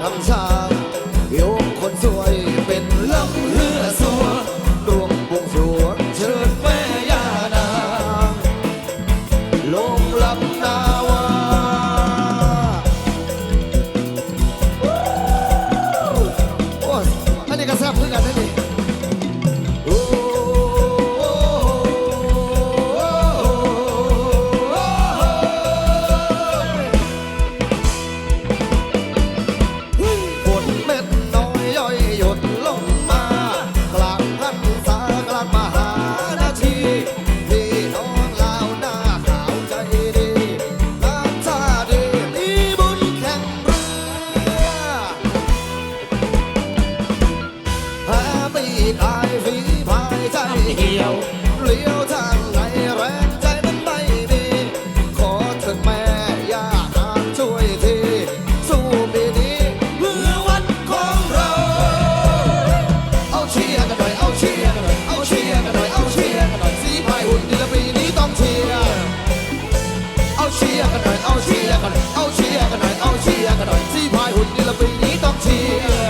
ทำชาโยมคนสวยเป็นลำเลือสัวดวงบวงสรวงเชิญแม่ยานาลงลำนาวาโอ้อันนี้ก็แซ่บเพื่กันนี่ ตายฝีพายใจเหี่ยวเลี้ยวทางไหนแรงใจมันไม่มีขอเถิดแม่ย่าหางช่วยที สู้ปีนี้เพื่อวัดของเรา เอาเชียร์กันหน่อยเอาเชียร์กันเอาเชียร์กันหน่อยเอาเชียร์กันหน่อยสีพายหุ่นดีละปีนี้ต้องเชียร์เอาเชียร์กันหน่อยเอาเชียร์กันเอาเชียร์กันหน่อยเอาเชียร์กันหน่อยสีพายหุ่นดีละปีนี้ต้องเชียร์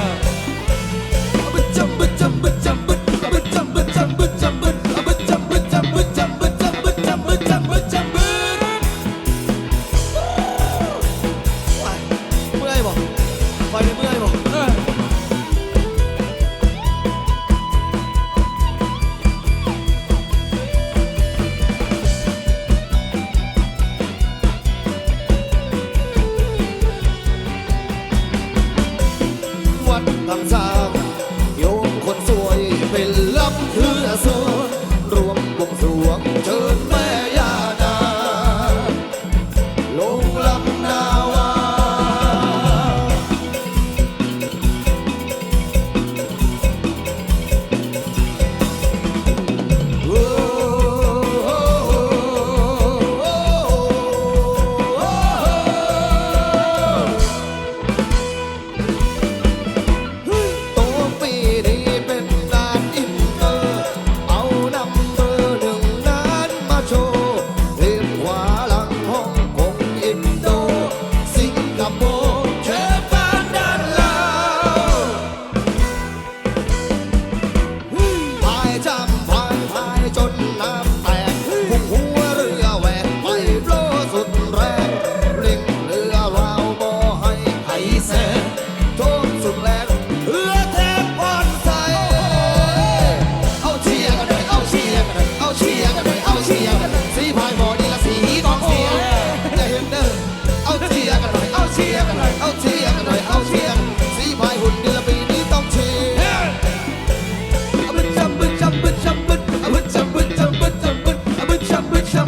อยนดัดลำ